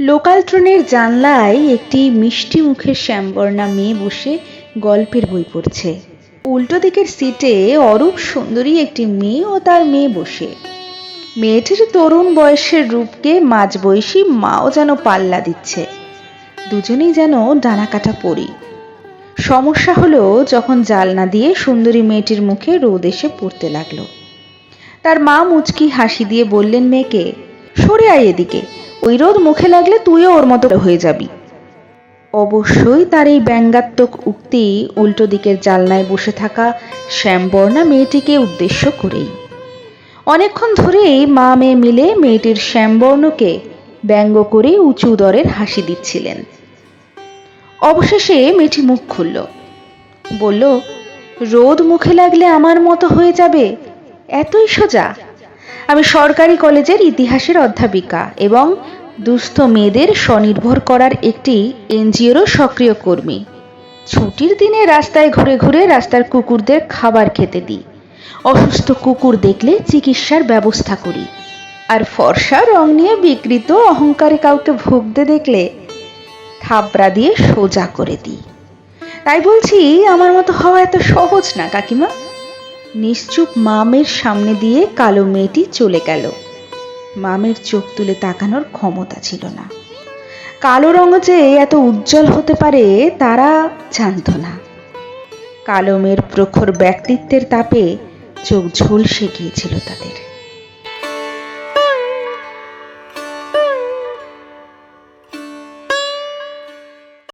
Local ট্রেনের জানলায় একটি মিষ্টি মুখের শ্যামবর্ণা মেয়ে বসে গল্পের বই পড়ছে। উল্টো দিকের সিটে অরূপ সুন্দরী একটি মেয়ে ও তার মেয়ে বসে। মেয়েটির তরুণ বয়সের রূপকে মাঝবয়সী মাও যেন পাল্লা দিচ্ছে। দুজনেই যেন ডানা কাটা পড়ি সমস্যা হলো যখন জালনা দিয়ে সুন্দরী মেয়েটির মুখে রোদ এসে পড়তে লাগল। তার মা মুচকি হাসি দিয়ে বললেন, মেয়েকে, সরে আয় এদিকে। ওই রোদ মুখে লাগলে তুইও ওর মতো হয়ে যাবি। অবশ্যই তার এই ব্যঙ্গাত্মক উক্তি উল্টো দিকের জালনায় বসে থাকা শ্যামবর্ণা মেয়েটিকে উদ্দেশ্য করেই। অনেকক্ষণ ধরেই মা মেয়ে মিলে মেয়েটির শ্যামবর্ণকে ব্যঙ্গ করে উঁচু দরের হাসি দিচ্ছিলেন। অবশেষে মেয়েটি মুখ খুলল। বলল, রোদ মুখে লাগলে আমার মতো হয়ে যাবে? এতই সোজা? আমি সরকারি কলেজের ইতিহাসের অধ্যাপিকা এবং দুস্থ মেয়েদের স্বনির্ভর করার একটি এনজিওরও সক্রিয় কর্মী। ছুটির দিনে রাস্তায় ঘুরে ঘুরে রাস্তার কুকুরদের খাবার খেতে দিই। অসুস্থ কুকুর দেখলে চিকিৎসার ব্যবস্থা করি। আর ফর্সা রং নিয়ে বিকৃত অহংকারে কাউকে ভুগতে দেখলে থাবড়া দিয়ে সোজা করে দিই। তাই বলছি, আমার মতো হওয়া এত সহজ না, কাকিমা। নিশ্চুপ মামের সামনে দিয়ে কালো মেয়েটি চলে গেল। মামের চোখ তুলে তাকানোর ক্ষমতা ছিল না। কালো রঙ যে এত উজ্জ্বল হতে পারে, তারা জানত না। কালো মেয়ের প্রখর ব্যক্তিত্বের তাপে চোখ ঝলসে গিয়েছিল তাদের।